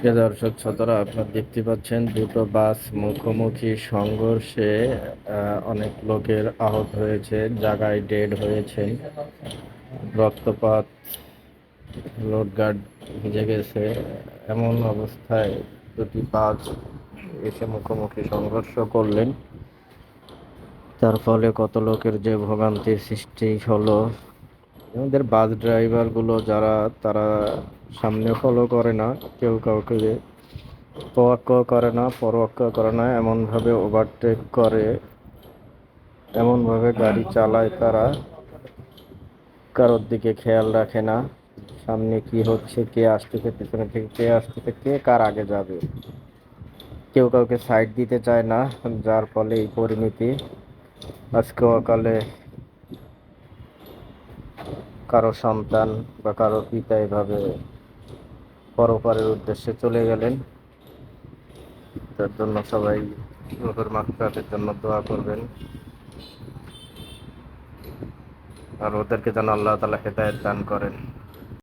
প্রিয় দর্শক, শ্রোতারা আপনারা দেখতে পাচ্ছেন দুটো বাস মুখোমুখি সংঘর্ষে অনেক লোকের আহত হয়েছে, জায়গায় ডেড হয়েছে। রক্তপাত রোড গার্ড ভিজে গেছে। এমন অবস্থায় দুটি বাস এসে মুখোমুখি সংঘর্ষ করলেন। তার ফলে কত লোকের যে ভোগান্তির সৃষ্টি হলো। আমাদের বাস ড্রাইভারগুলো যারা, তারা সামনে ফলো করে না, কেউ কাউকে তোয়াক্কা করে না পরোয়াক্কা করে না, এমনভাবে ওভারটেক করে, এমনভাবে গাড়ি চালায় তারা, কারোর দিকে খেয়াল রাখে না, সামনে কি হচ্ছে, কে আসতেছে, পিছনে থেকে কে আসতেছে, কে কার আগে যাবে। কেউ কাউকে সাইড দিতে চায় না, যার ফলে এই পরিণতি আজকে অকালে কারও সন্তান বা কারও পিতা এভাবে পরপারের উদ্দেশ্যে চলে গেলেন। তার জন্য সবাই রোহের মাকফিরাতের জন্য দোয়া করবেন। আর ওদেরকে যেন আল্লাহ তালা হেদায়ত দান করেন।